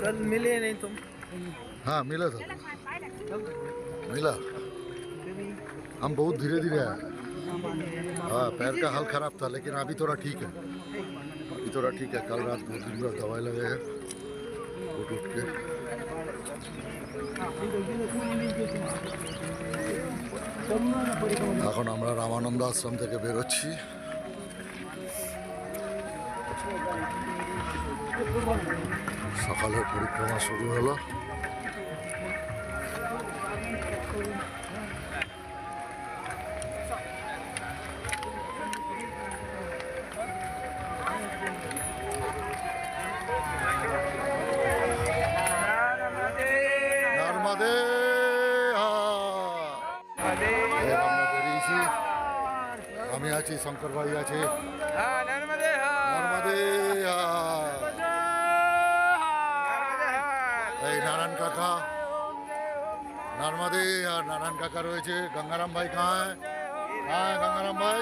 कल मिले नहीं तुम हाँ मिला था मिला हम बहुत धीरे धीरे आए हाँ पैर का हाल खराब था लेकिन अभी थोड़ा ठीक है अभी थोड़ा ठीक है कल रात दो दिन बाद दवाई लगे हैं उठ उठ के এখন আমরা রামানন্দ আশ্রম থেকে বেরোচ্ছি সকালের পরিক্রমা শুরু হলো। নর্মদে এই আমরা বেরিয়েছি আমি আছি শঙ্কর ভাই আছে। আর নারায়ণ কাকা রয়েছে গঙ্গারাম ভাই কায় হ্যাঁ গঙ্গারাম ভাই?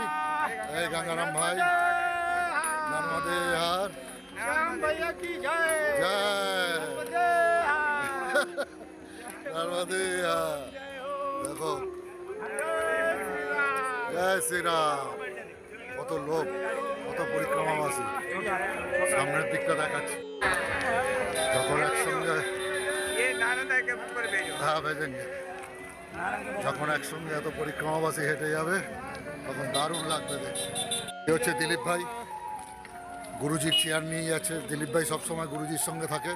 এই গঙ্গারাম ভাই। নর্মদে হার নর্মদে হার দেখো। জয় শ্রীরাম। কত লোক কত পরিক্রমা আছে সামনের দিকটা দেখাচ্ছি। যখন একসঙ্গে হ্যাঁ ভেজেন যখন একসঙ্গে এত পরিক্রমাবাসী হেঁটে যাবে তখন দারুণ লাগবে দেখতে এ হচ্ছে দিলীপ ভাই গুরুজির চেয়ার নিয়ে যাচ্ছে দিলীপ ভাই সবসময় গুরুজির সঙ্গে থাকে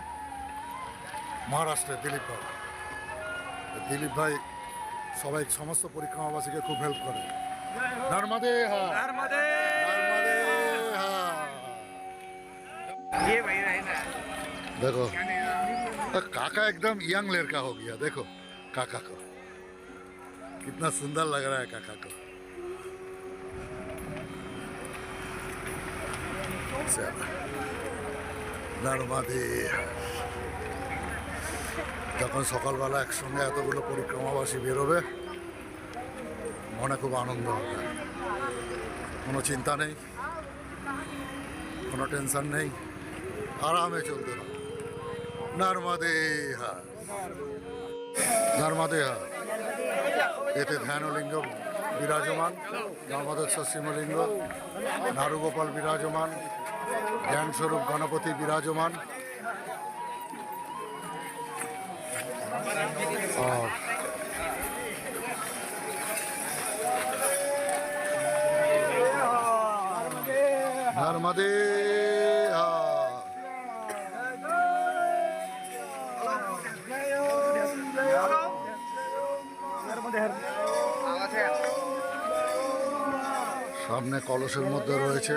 মহারাষ্ট্রের দিলীপ ভাই দিলীপ ভাই সবাই সমস্ত পরিক্রমাবাসীকে খুব হেল্প করে নর্মদে হা नर्मदे नर्मदे हा ये भाई रहे ना देखो काका एकदम यंग लड़का हो गया देखो काका को कितना सुंदर लग रहा है काका को चलो নর্মাদে যখন সকালবেলা একসঙ্গে এতগুলো পরিক্রমাবাসী বেরোবে মনে খুব আনন্দ হবে কোনো চিন্তা নেই কোনো টেনশন নেই আরামে চলতে হবে নর্মদে হা নর্মদে হা এতে ধ্যানলিঙ্গ বিরাজমান নর্মদেশ্বর শিবলিঙ্গ নারুগোপাল বিরাজমান জ্ঞানস্বরূপ গণপতি বিরাজমান। নর্মদে সামনে কলসের মধ্যে রয়েছে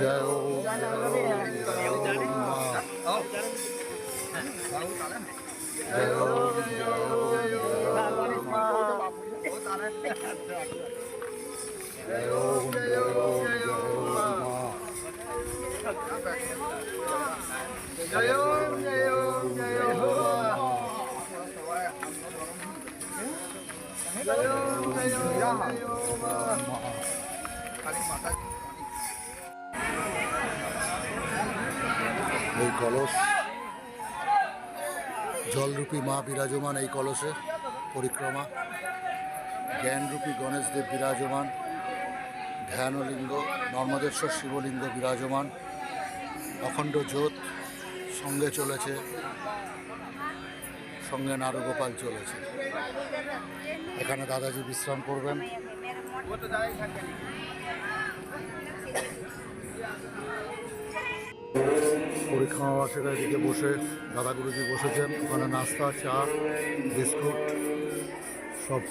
জয় জয় জয় এই কলস জলরূপী মা বিরাজমান এই কলসে পরিক্রমা। জ্ঞানরূপী গণেশদেব বিরাজমান। ধ্যানলিঙ্গ, নর্মদেশ্বর শিবলিঙ্গ বিরাজমান, অখণ্ড জ্যোত, সঙ্গে চলেছে, সঙ্গে নারুগোপাল চলেছে। এখানে দাদাজি বিশ্রাম করবেন। পরীক্ষাবাসীরা এদিকে বসে দাদা গুরুজি বসেছেন। ওখানে নাস্তা, চা, বিস্কুট, সব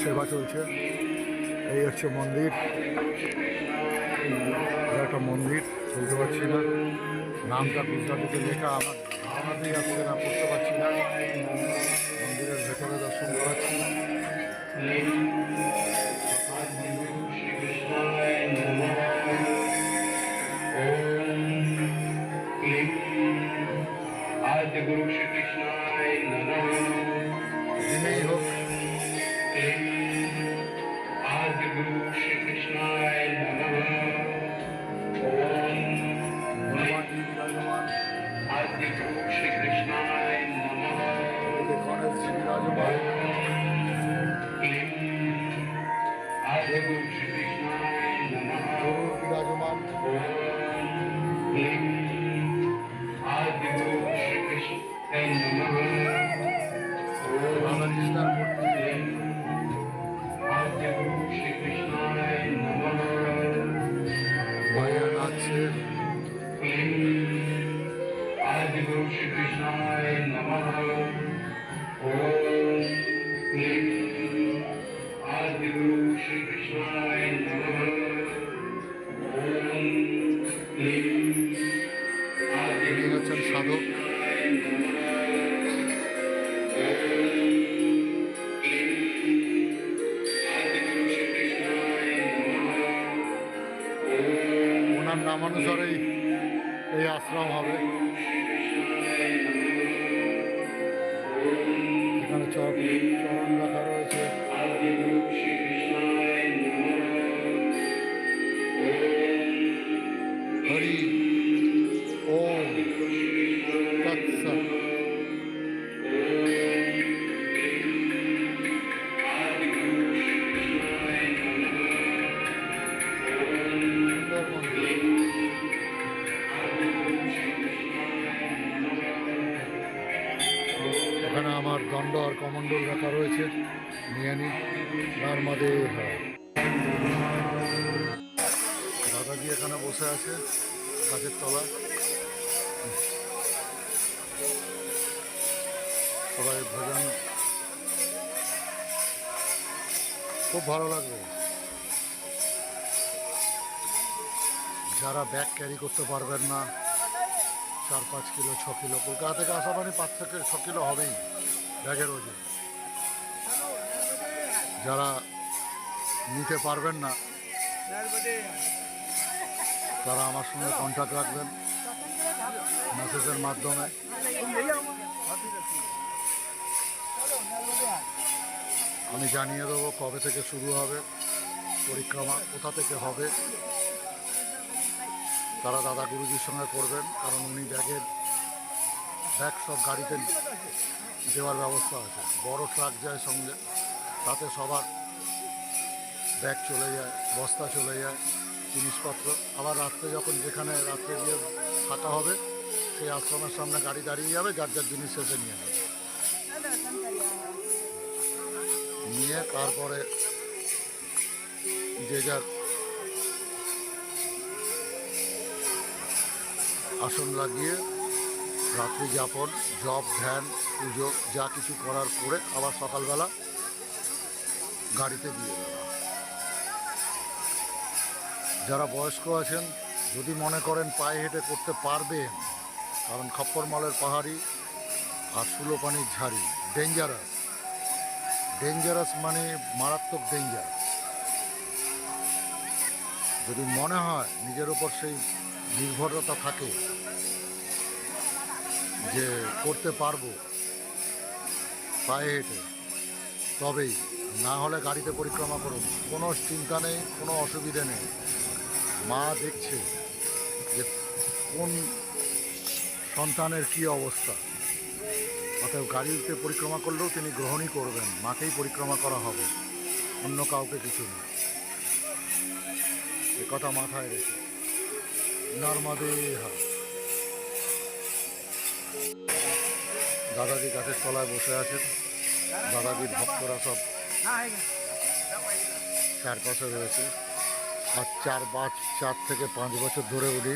সেবা চলছে। এই হচ্ছে মন্দির। একটা মন্দির বুঝতে পারছি না। নামটা গুজরাটিতে লেখা আমার ধারণাতেই আসছে না পড়তে পারছি না। মন্দিরের ভেতরে দর্শন করাচ্ছি। যিনি হোক। Hare Guru Shri Krishna নামানুসারেই এই আশ্রম হবে। এখানে চক আছে গাছের তলায় সবাই ভোজন। খুব ভালো লাগবে যারা ব্যাগ ক্যারি করতে পারবেন না, চার পাঁচ কিলো, ছ কিলো, কলকাতা থেকে আসা মানে পাঁচ থেকে ছ কিলো হবেই ব্যাগের ওজন। যারা নিতে পারবেন না তারা আমার সঙ্গে কন্ট্যাক্ট রাখবেন মেসেজের মাধ্যমে। আমি জানিয়ে দেবো কবে থেকে শুরু হবে পরিক্রমা কোথা থেকে হবে। তারা দাদা গুরুজির সঙ্গে করবেন, কারণ উনি ব্যাগের ব্যাগ সব গাড়িতে দেওয়ার ব্যবস্থা আছে। বড় ট্রাক যায় সঙ্গে, তাতে সবার ব্যাগ চলে যায়, বস্তা চলে যায়। জিনিসপত্র। আবার রাত্রে যখন যেখানে রাত্রে গিয়ে থাকা হবে, সেই আশ্রমের সামনে গাড়ি দাঁড়িয়ে যাবে, যার যার জিনিস এসে নিয়ে যাবে। নিয়ে তারপরে যে যার আসন লাগিয়ে রাত্রি যাপন, জপ, ধ্যান, পুজো, যা কিছু করার করে আবার সকালবেলা গাড়িতে দিয়ে দেওয়া যারা বয়স্ক আছেন, যদি মনে করেন পায়ে হেঁটে করতে পারবেন, কারণ খপ্পরমালের পাহাড়ি আর সুলোপানির ঝাড়ি ডেঞ্জারাস ডেঞ্জারাস মানে মারাত্মক ডেঞ্জার যদি মনে হয় নিজের ওপর সেই নির্ভরতা থাকে, যে করতে পারব পায়ে হেঁটে, তবেই। না হলে গাড়িতে পরিক্রমা করুন। কোনো চিন্তা নেই, কোনো অসুবিধে নেই। মা দেখছে যে কোন সন্তানের কি অবস্থা। অতএব গাড়িতে পরিক্রমা করলেও তিনি গ্রহণই করবেন মাকেই পরিক্রমা করা হবে অন্য কাউকে কিছু না। এ কথা মাথায় রেখে। নর্মদে হয় দাদাজি গাছের তলায় বসে আছেন। দাদাজির ভক্তরা সব চারপাশে রয়েছে। আর চার, পাঁচ, চার থেকে পাঁচ বছর ধরে উনি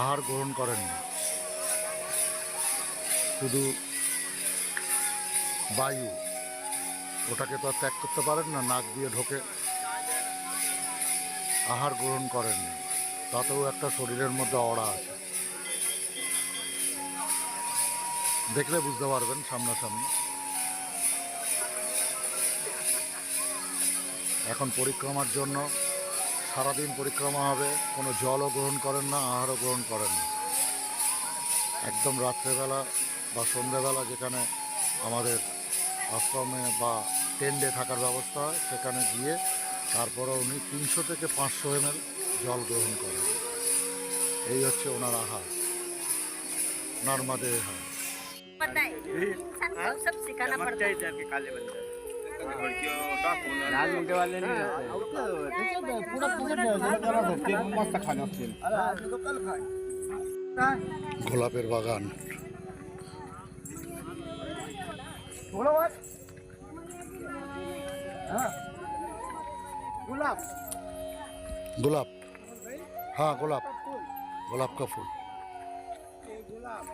আহার গ্রহণ করেননি শুধু বায়ু, ওটাকে তো আর ত্যাগ করতে পারেন না, নাক দিয়ে ঢোকে আহার গ্রহণ করেননি তাতেও একটা শরীরের মধ্যে অড়া আছে। দেখলে বুঝতে পারবেন সামনাসামনি। এখন পরিক্রমার জন্য সারাদিন পরিক্রমা হবে কোনো জলও গ্রহণ করেন না আহারও গ্রহণ করেন না একদম রাত্রেবেলা বা সন্ধ্যেবেলা যেখানে আমাদের আশ্রমে বা টেন্টে থাকার ব্যবস্থা হয় সেখানে গিয়ে তারপরে উনি তিনশো থেকে পাঁচশো এম জল গ্রহণ করেন এই হচ্ছে ওনার আহার নর্মাদে হয় पता है सबको सब सिखाना पड़ता है গোলাপের বাগান। গোলাপ। গোলাপ হ্যাঁ গোলাপ। গোলাপ কা ফুল গোলাপ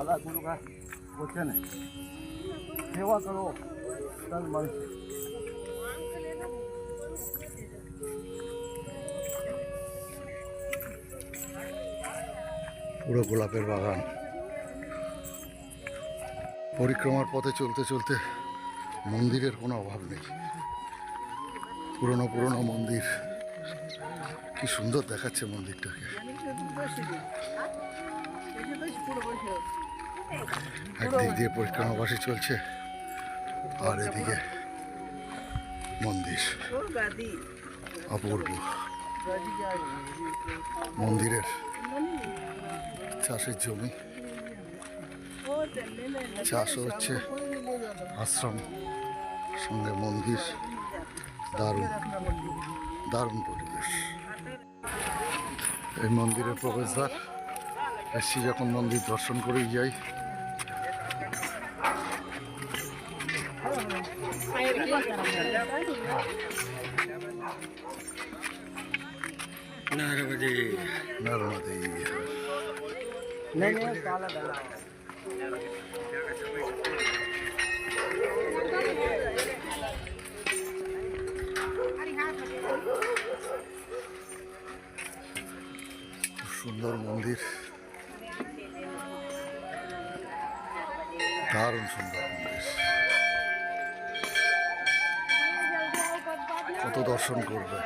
भला गुरु का वचन है सेवा करो तन मन से পুরো গোলাপের বাগান পরিক্রমার পথে চলতে চলতে মন্দিরের কোনো অভাব নেই পুরনো পুরনো মন্দির কি সুন্দর দেখাচ্ছে মন্দিরটাকে একদিক দিয়ে পরিক্রমাবাসী চলছে। আর এদিকে মন্দির। অপূর্ব। মন্দিরের চাষের জমি। চাষও হচ্ছে আশ্রম। সঙ্গে মন্দির। দারুণ। দারুণ পরিবেশ। এই মন্দিরের প্রবেশদ্বার। এসছি যখন মন্দির দর্শন করেই যাই। নর্মদে नहीं नहीं काला डाला हुआ। খুব সুন্দর মন্দির দারুণ সুন্দর মন্দির কত দর্শন করবে।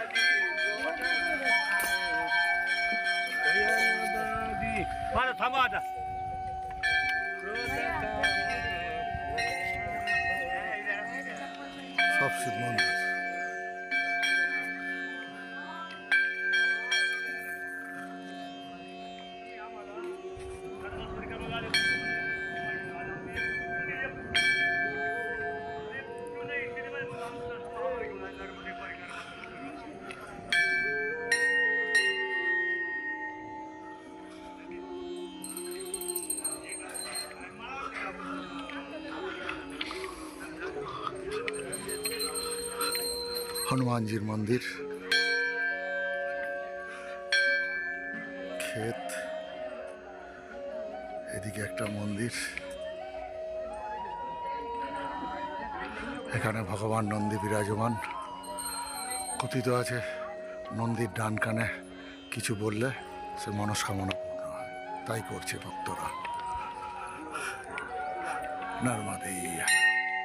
সব শিব মন্দির হনুমানজির মন্দির। ক্ষেত। এদিকে একটা মন্দির। এখানে ভগবান নন্দী বিরাজমান। কথিত আছে, নন্দীর ডান কানে কিছু বললে সে মনস্কামনা পূর্ণ হয়। তাই করছে ভক্তরা। নর্মাদে।